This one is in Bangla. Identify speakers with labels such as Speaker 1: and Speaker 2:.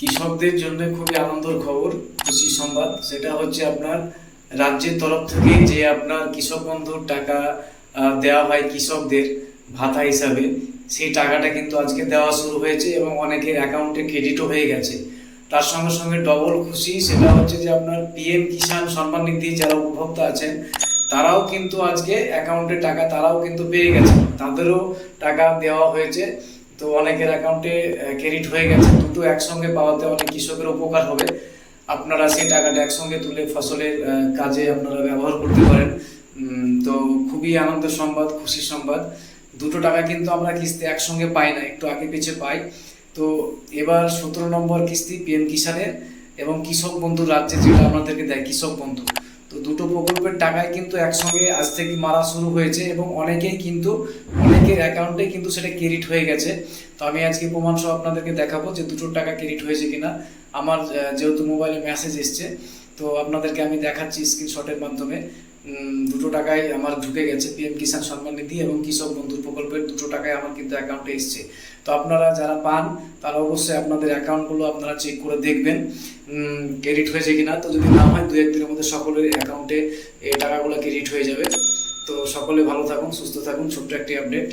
Speaker 1: কৃষকদের জন্য খুবই আনন্দের খবর খুশি সংবাদ। সেটা হচ্ছে আপনার রাজ্যের তরফ থেকে যে আপনার কৃষক বন্ধুর টাকা দেওয়া হয় কৃষকদের ভাতা হিসাবে, সেই টাকাটা কিন্তু আজকে দেওয়া শুরু হয়েছে এবং অনেকের অ্যাকাউন্টে ক্রেডিটও হয়ে গেছে। তার সঙ্গে সঙ্গে ডবল খুশি, সেটা হচ্ছে যে আপনার পিএম কিষাণ সম্মান নিধি যারা উপভোক্তা আছেন, তারাও কিন্তু আজকে অ্যাকাউন্টে টাকা, তারাও কিন্তু পেয়ে গেছে তাদেরও টাকা দেওয়া হয়েছে। তো অনেকের অ্যাকাউন্টে ক্রেডিট হয়ে গেছে দুটো একসঙ্গে পাওয়াতে অনেক কৃষকের উপকার হবে। আপনারা সেই টাকাটা একসঙ্গে তুলে ফসলের কাজে আপনারা ব্যবহার করতে পারেন। তো খুবই আনন্দের সংবাদ, খুশির সংবাদ। দুটো টাকা কিন্তু আমরা কিস্তি একসঙ্গে পাই না, একটু আগে পিছিয়ে পাই। তো এবার সতেরো নম্বর কিস্তি পিএম কিষানের এবং কৃষক বন্ধু রাজ্যে যেটা আমাদেরকে দেয়, কৃষক বন্ধু। তো দুটো প্রকল্পের টাকায় কিন্তু একসঙ্গে আজ থেকে মারা শুরু হয়েছে এবং অনেকেই কিন্তু, অনেকের অ্যাকাউন্টে কিন্তু সেটা ক্রেডিট হয়ে গেছে। তো আমি আজকে প্রমাণ সহ আপনাদেরকে দেখাবো যে দুটো টাকা ক্রেডিট হয়েছে কিনা। আমার যেহেতু মোবাইলে মেসেজ এসছে, তো আপনাদেরকে আমি দেখাচ্ছি স্ক্রিনশটের মাধ্যমে। দুটো টাকায় আমার ঢুকে গেছে পিএম কিষাণ সম্মান নিধি এবং কৃষক বন্ধু প্রকল্পের টাকায় আমার কিন্তু অ্যাকাউন্টে এসছে। তো আপনারা যারা পান, তারা অবশ্যই আপনাদের অ্যাকাউন্টগুলো আপনারা চেক করে দেখবেন ক্রেডিট হয়েছে কিনা। তো যদি না হয় দু একদিনের মধ্যে সকলের অ্যাকাউন্টে এই টাকাগুলো ক্রেডিট হয়ে যাবে। তো সকলে ভালো থাকুন, সুস্থ থাকুন। ছোট্ট একটি আপডেট